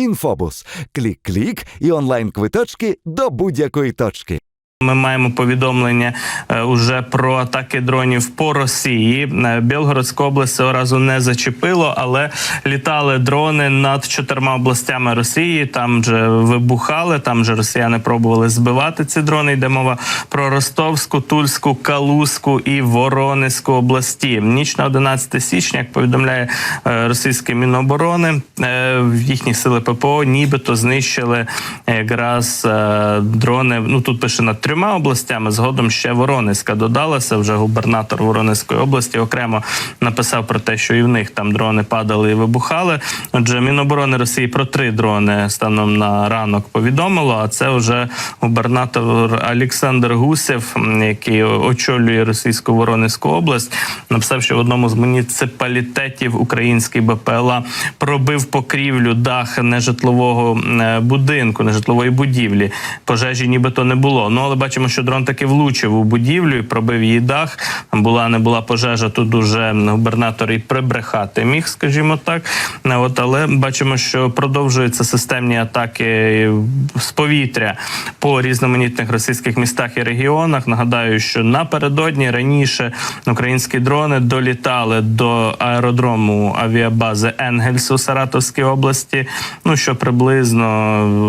Інфобус. Клік-клік і онлайн-квиточки до будь-якої точки. Ми маємо повідомлення е, уже про атаки дронів по Росії. Е, Білгородську область цього разу не зачепило, але літали дрони над чотирма областями Росії. Там же вибухали, там же росіяни пробували збивати ці дрони. Йде мова про Ростовську, Тульську, Калузьку і Воронезьку області. Ніч на 11 січня, як повідомляє е, російське міноборони, їхні сили ППО нібито знищили якраз дрони. Ну тут пише над трьома областями. Згодом ще Воронезька додалася. Вже губернатор Воронезької області окремо написав про те, що і в них там дрони падали і вибухали. Отже, Міноборони Росії про три дрони станом на ранок повідомило. А це вже губернатор Олександр Гусєв, який очолює російську Воронезьку область, написав, що в одному з муніципалітетів український БПЛА пробив покрівлю дах нежитлового е, будинку, нежитлової будівлі. Пожежі нібито не було. Ну але бачимо, що дрон таки влучив у будівлю і пробив її дах. Була не була пожежа. Тут уже губернатор і прибрехати міг, скажімо так. Е, От але бачимо, що продовжуються системні атаки з повітря по різноманітних російських містах і регіонах. Нагадаю, що напередодні раніше українські дрони долітали до аеродрому авіабази Енгельс у Саратовській області. Ну що приблизно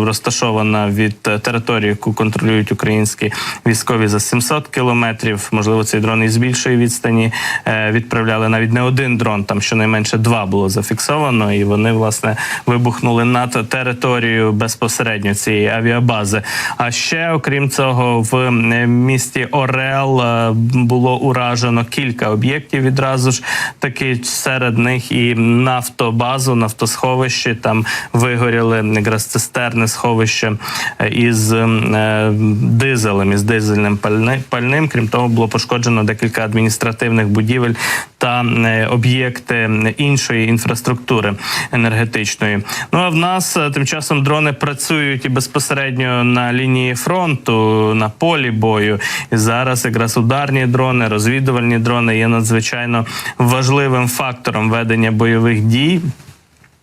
розташована від е, території, яку контролюють українські військові за 700 кілометрів. Можливо, цей дрон із більшої відстані е, відправляли навіть не один дрон. Там щонайменше два було зафіксовано, і вони власне вибухнули над територією безпосередньо цієї авіабази. А ще окрім цього, в е, місті Орел е, було уражено кілька об'єктів відразу ж таки серед них і нафтобазу, нафтосховище. Там вигоріли якраз цистерни сховище із е, дизелем, із дизельним пальним. Крім того, було пошкоджено декілька адміністративних будівель та е, об'єкти іншої інфраструктури енергетичної. Ну а в нас е, тим часом дрони працюють і безпосередньо на лінії фронту, на полі бою. І зараз якраз ударні дрони, розвідувальні дрони є надзвичайно важливим фактором ведення бойових дій.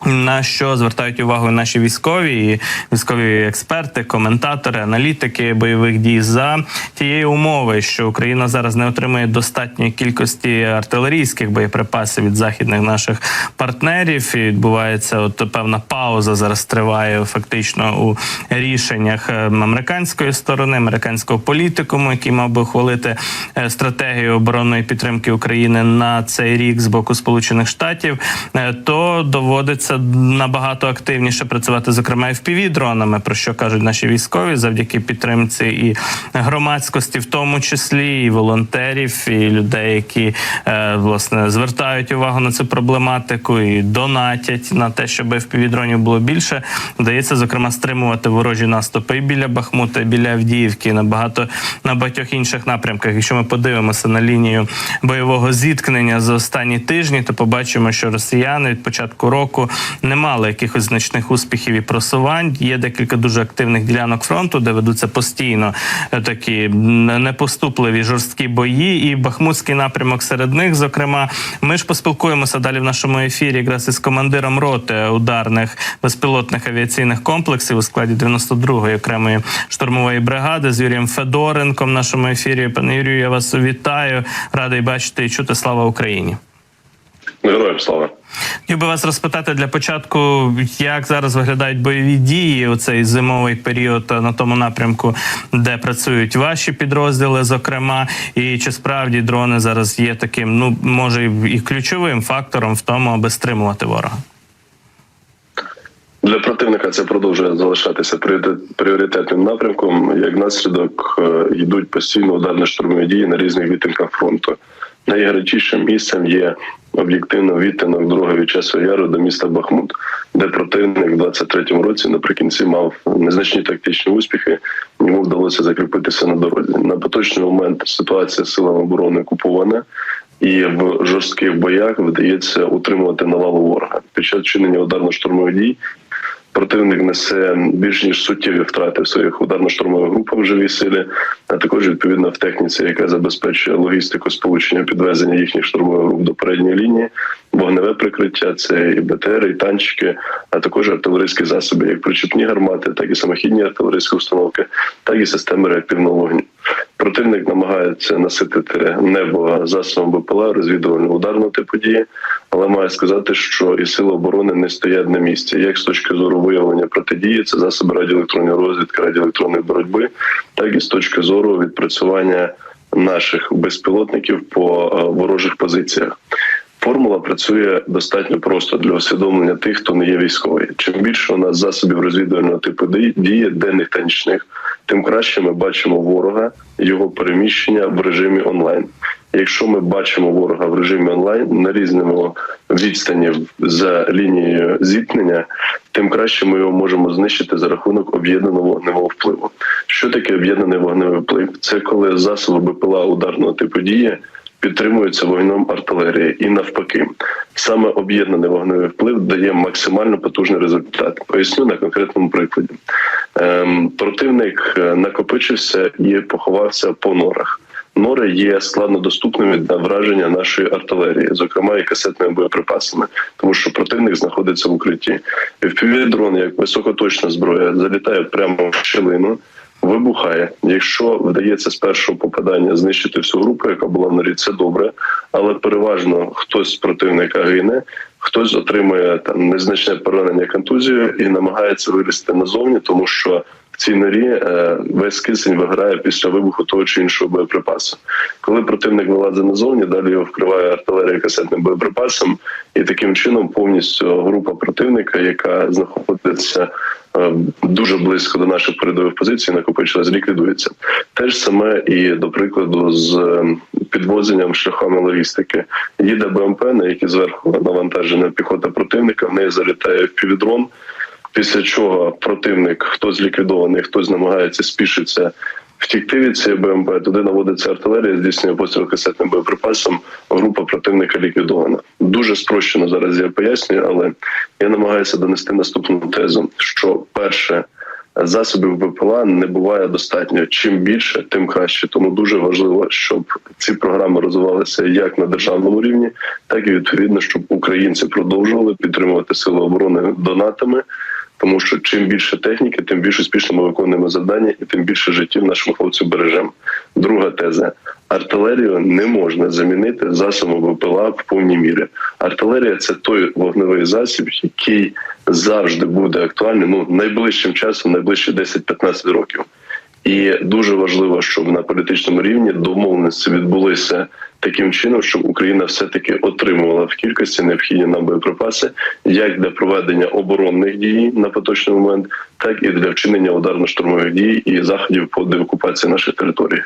На що звертають увагу наші військові військові експерти, коментатори, аналітики бойових дій за тієї умови, що Україна зараз не отримує достатньої кількості артилерійських боєприпасів від західних наших партнерів. І відбувається от певна пауза зараз триває фактично у рішеннях е, американської сторони, американського політикуму, який мав би ухвалити е, стратегію оборонної підтримки України на цей рік з боку Сполучених Штатів, е, то доводиться набагато активніше працювати, зокрема fpv дронами, про що кажуть наші військові, завдяки підтримці і громадськості, в тому числі і волонтерів, і людей, які е, власне звертають увагу на цю проблематику і донатять на те, щоб fpv дронів було більше. Вдається зокрема стримувати ворожі наступи і біля Бахмута, і біля Авдіївки, і на багато на багатьох інших напрямках. Якщо ми подивимося на лінію бойового зіткнення за останні тижні, то побачимо, що росіяни від початку року не мали якихось значних успіхів і просувань. Є декілька дуже активних ділянок фронту, де ведуться постійно е, такі непоступливі жорсткі бої. І Бахмутський напрямок серед них. Зокрема, ми ж поспілкуємося далі в нашому ефірі, якраз із командиром роти ударних безпілотних авіаційних комплексів у складі 92-ї окремої штурмової бригади з Юрієм Федоренком. В нашому ефірі пане Юрію, я вас вітаю. Радий бачити і чути. Слава Україні. Героям слава. Хотів би вас розпитати для початку, як зараз виглядають бойові дії у цей зимовий період на тому напрямку, де працюють ваші підрозділи, зокрема, і чи справді дрони зараз є таким, ну може і ключовим фактором в тому, аби стримувати ворога. Для противника це продовжує залишатися пріоритет- пріоритетним напрямком. Як наслідок е, йдуть постійно ударні штурмові дії на різних відтинках фронту. Найгарячішим місцем є об'єктивно відтинок другого від часу яру до міста Бахмут, де противник в 23-му році наприкінці мав незначні тактичні успіхи. Йому вдалося закріпитися на дорозі. На поточний момент ситуація силами оборони купована. І в жорстких боях вдається утримувати навалу ворога. Під час чинення ударно-штурмових дій Противник несе більш ніж суттєві втрати в своїх ударно-штурмових групах в живій силі, а також відповідно в техніці, яка забезпечує логістику сполучення підвезення їхніх штурмових груп до передньої лінії, вогневе прикриття, це і БТР, і танчики, а також артилерійські засоби, як причепні гармати, так і самохідні артилерійські установки, так і системи реактивного вогню. Противник намагається наситити небо засобом БПЛА розвідувально ударного типу дії, але маю сказати, що і сили оборони не стоять на місці. Як з точки зору виявлення протидії, це засоби радіоелектронної розвідки, радіоелектронної боротьби, так і з точки зору відпрацювання наших безпілотників по е, ворожих позиціях. Формула працює достатньо просто для усвідомлення тих, хто не є військовий. Чим більше у нас засобів розвідувального типу дії, денних та нічних, тим краще ми бачимо ворога, його переміщення в режимі онлайн. Якщо ми бачимо ворога в режимі онлайн на різному відстані за лінією зіткнення, тим краще ми його можемо знищити за рахунок об'єднаного вогневого впливу. Що таке об'єднаний вогневий вплив? Це коли засоби БПЛА ударного типу дії підтримуються вогнем артилерії і навпаки. Саме об'єднаний вогневий вплив дає максимально потужний результат. Поясню на конкретному прикладі. Ем, противник е, накопичився і поховався по норах. Нори є складнодоступними для враження нашої артилерії, зокрема і касетними боєприпасами, тому що противник знаходиться в укритті. дрон, як високоточна зброя, залітає прямо в щелину, вибухає. Якщо вдається з першого попадання знищити всю групу, яка була в норі, це добре, але переважно хтось з противника гине. Хтось отримує там незначне поранення контузію і намагається вилізти назовні, тому що в цій норі е, весь кисень виграє після вибуху того чи іншого боєприпасу. Коли противник вилазить назовні, далі його вкриває артилерія касетним боєприпасом, і таким чином повністю група противника, яка знаходиться дуже близько до наших передових позицій, накопичила, зліквідується. Те ж саме і до прикладу з е, підвозенням шляхами логістики. Їде БМП, на які зверху навантажена піхота противника, в неї залітає в півдрон. Після чого противник, хтось зліквідований, хтось намагається спішитися втікти від цієї БМП. Туди наводиться артилерія, здійснює постріл касетним боєприпасом. Група противника ліквідована. Дуже спрощено зараз я пояснюю, але я намагаюся донести наступну тезу: що перше. Засобів БПЛА не буває достатньо. Чим більше, тим краще. Тому дуже важливо, щоб ці програми розвивалися як на державному рівні, так і відповідно, щоб українці продовжували підтримувати сили оборони донатами. Тому що чим більше техніки, тим більш успішно ми виконуємо завдання, і тим більше життів нашим хлопцям бережемо. Друга теза: артилерію не можна замінити засобом ВПЛА в повній мірі. Артилерія це той вогневий засіб, який завжди буде актуальним ну найближчим часом, найближчі 10-15 років. І дуже важливо, щоб на політичному рівні домовленості відбулися таким чином, щоб Україна все таки отримувала в кількості необхідні нам боєприпаси, як для проведення оборонних дій на поточний момент, так і для вчинення ударно-штурмових дій і заходів по деокупації нашої території.